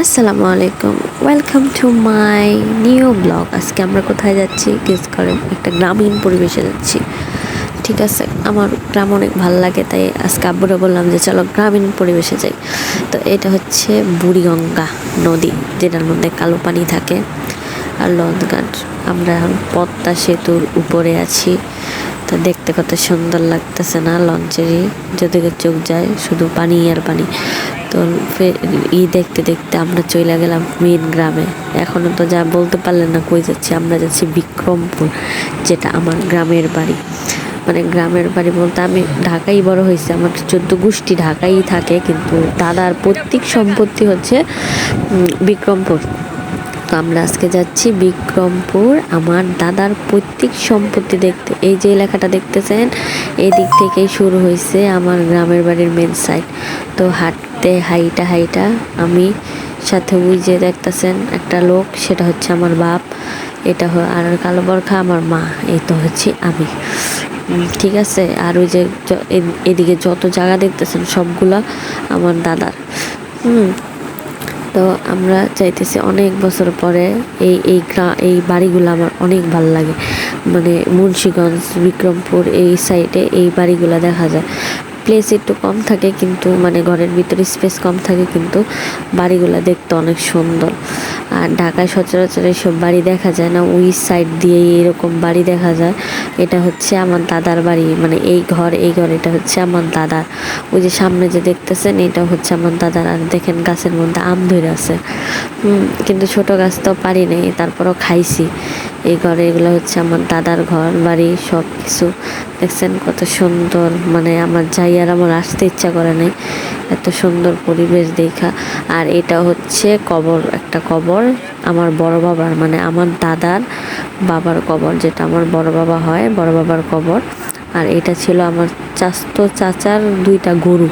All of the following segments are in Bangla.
আসসালামু আলাইকুম welcome to my new blog আজকে আমরা কোথায় যাচ্ছি? গেস করেন, একটা গ্রামীণ পরিবেশে যাচ্ছি। ঠিক আছে, আমার গ্রাম অনেক ভালো লাগে, তাই আজকে আব্বুরা বললাম যে, চলো গ্রামীণ পরিবেশে যাই। তো এটা হচ্ছে বুড়িগঙ্গা নদী, যেটার মধ্যে কালো পানি থাকে। আর লঞ্চঘাট, আমরা এখন পদ্মা সেতুর উপরে আছি। তো দেখতে কত সুন্দর লাগতেছে না লঞ্চেরই? যেদিকে চোখ যায়, শুধু পানি আর পানি। তো ই দেখতে দেখতে আমরা চলে গেলাম মেন গ্রামে। এখনও তো যা বলতে পারলেন না কই যাচ্ছি, আমরা যাচ্ছি বিক্রমপুর, যেটা আমার গ্রামের বাড়ি। মানে গ্রামের বাড়ি বলতে আমি ঢাকাই বড় হয়েছে, আমার চোদ্দ গোষ্ঠী ঢাকাই থাকে, কিন্তু দাদার পৈতৃক সম্পত্তি হচ্ছে বিক্রমপুর। তো আমরা আজকে যাচ্ছি বিক্রমপুর, আমার দাদার পৈতৃক সম্পত্তি দেখতে। এই যে এলাকাটা দেখতেছেন, এই দিক থেকেই শুরু হয়েছে আমার গ্রামের বাড়ির মেন সাইড তো হাঁটতে হাইটা হাইটা আমি সাথে ওই যে দেখতেছেন একটা লোক, সেটা হচ্ছে আমার বাপ, এটা আর কালো বরখা আমার মা, এই তো হচ্ছে আমি। ঠিক আছে, আর ওই যে এদিকে যত জায়গা দেখতেছেন সবগুলা আমার দাদার। হুম তো আমরা চাইতেছি অনেক বছর পরে এই এই গ্রা, এই বাড়িগুলো আমার অনেক ভালো লাগে। মানে মুন্সীগঞ্জ, বিক্রমপুর এই সাইডে এই বাড়িগুলো দেখা যায়। প্লেস একটু কম থাকে কিন্তু মানে ঘরের ভিতরে স্পেস কম থাকে কিন্তু বাড়িগুলো দেখতে অনেক সুন্দর। আর ঢাকায় সচরাচর এইসব বাড়ি দেখা যায় না, ওই সাইড দিয়ে এরকম বাড়ি দেখা যায়। এটা হচ্ছে আমার দাদার বাড়ি মানে এই ঘর এই ঘর, এটা হচ্ছে আমার দাদার। ওই যে সামনে যে দেখতেছেন, এটা হচ্ছে আমার দাদার। আর দেখেন গাছের মধ্যে আম ধরে আছে। কিন্তু ছোট গাছ তো পারি নাই, তারপরও খাইছি। এই ঘরে এগুলো হচ্ছে আমার দাদার ঘর বাড়ি সব কিছু দেখছেন কত সুন্দর। মানে আমার যাই আর আমার আসতে ইচ্ছা করে নাই। এত সুন্দর পরিবেশ দেখা। আর এটা হচ্ছে কবর, একটা কবর আমার বড় বাবার মানে আমার দাদার বাবার কবর, যেটা আমার বড় বাবা হয়, বড় বাবার কবর। আর এটা ছিল আমার চাস্ত চাচার দুইটা গরু।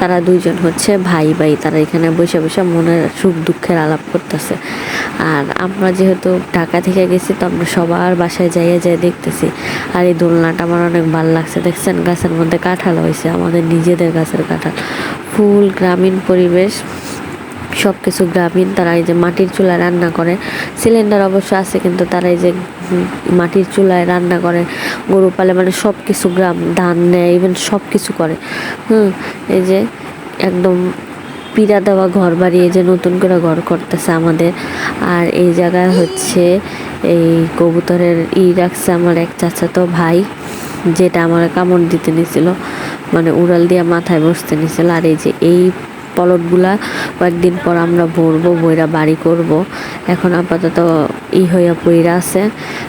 তারা দুইজন হচ্ছে ভাই ভাই, তারা এখানে বসে বসে মনের সুখ দুঃখের আলাপ করতেছে। আর আমরা যেহেতু ঢাকা থেকে গেছি, তো আমরা সবার বাসায় যাইয়া যাই দেখতেছি। আর এই দোলনাটা আমার অনেক ভালো লাগছে। দেখছেন, গাছের মধ্যে কাঁঠাল হয়েছে আমাদের নিজেদের গাছের কাঁঠাল। ফুল গ্রামীণ পরিবেশ সব কিছু গ্রামীণ। তারা এই যে মাটির চুলায় রান্না করে, সিলিন্ডার অবশ্য আছে, কিন্তু তারা এই যে মাটির চুলায় রান্না করে, গরু পালে মানে সব কিছু গ্রাম, ধান নেয় ইভেন সব কিছু করে। হুম, এই যে একদম পিড়া দেওয়া ঘর বাড়ি, এই যে নতুন করে ঘর করতেছে আমাদের। আর এই জায়গায় হচ্ছে এই কবুতরের ই রাখছে আমার এক চাচাতো ভাই, যেটা আমার কামড় দিতে নিছিল মানে উড়াল দিয়ে মাথায় বসতে নিছিল। আর এই যে এই পলটগুলা কয়েকদিন পর আমরা ভরবো বইরা বাড়ি করব। এখন আপাতত ই হইয়া পইরা আছে।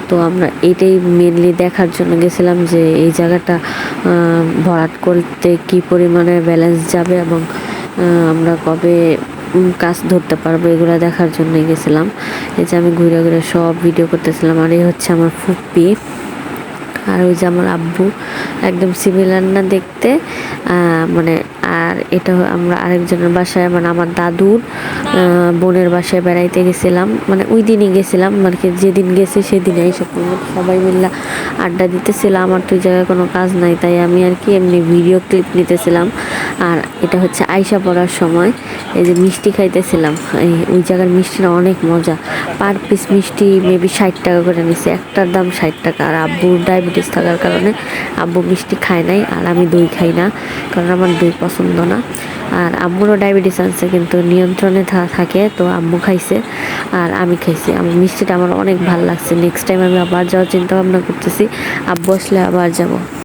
তো আমরা এটাই মেনলি দেখার জন্য গেছিলাম যে এই জায়গাটা ভরাট করতে কি পরিমাণে ব্যালেন্স যাবে এবং আমরা কবে কাজ ধরতে পারব এগুলো দেখার জন্যই গেছিলাম। এই যে আমি ঘুরে ঘুরে সব ভিডিও করতেছিলাম আর এই হচ্ছে আমার ফুপ্পি আর ওই যে আমার আব্বু, একদম সিমিলার না দেখতে। মানে আর এটা আমরা আরেকজনের বাসায় মানে আমার দাদুর বোনের বাসায় বেড়াইতে গেছিলাম। মানে ওই দিনই গেছিলাম মানে কি যেদিন গেছি সেদিনে সব সবাই মিলে আড্ডা দিতেছিলাম আমার তো জায়গায় কোনো কাজ নাই, তাই আমি আর কি এমনি ভিডিও ক্লিপ নিতেছিলাম। আর এটা হচ্ছে আয়সা পড়ার সময়। এই যে মিষ্টি খাইতেছিলাম, এই ওই জায়গার মিষ্টিটা অনেক মজা। পার পিস মিষ্টি মেবি ষাট টাকা করে নিছে, একটার দাম ষাট টাকা। আর আব্বুর ডায়াবেটিস থাকার কারণে আব্বু মিষ্টি খায় নাই, আর আমি দই খাই না, কারণ আমার দই পছন্দ না। আর আম্মুরও ডায়াবেটিস আছে কিন্তু নিয়ন্ত্রণে থাকে, তো আম্মু খাইছে, আর আমি খাইছি। আমার মিষ্টিটা আমার অনেক ভালো লাগছে। নেক্সট টাইম আমি আবার যাওয়ার চিন্তা ভাবনা করতেছি, আব্বু আসলে আবার যাব।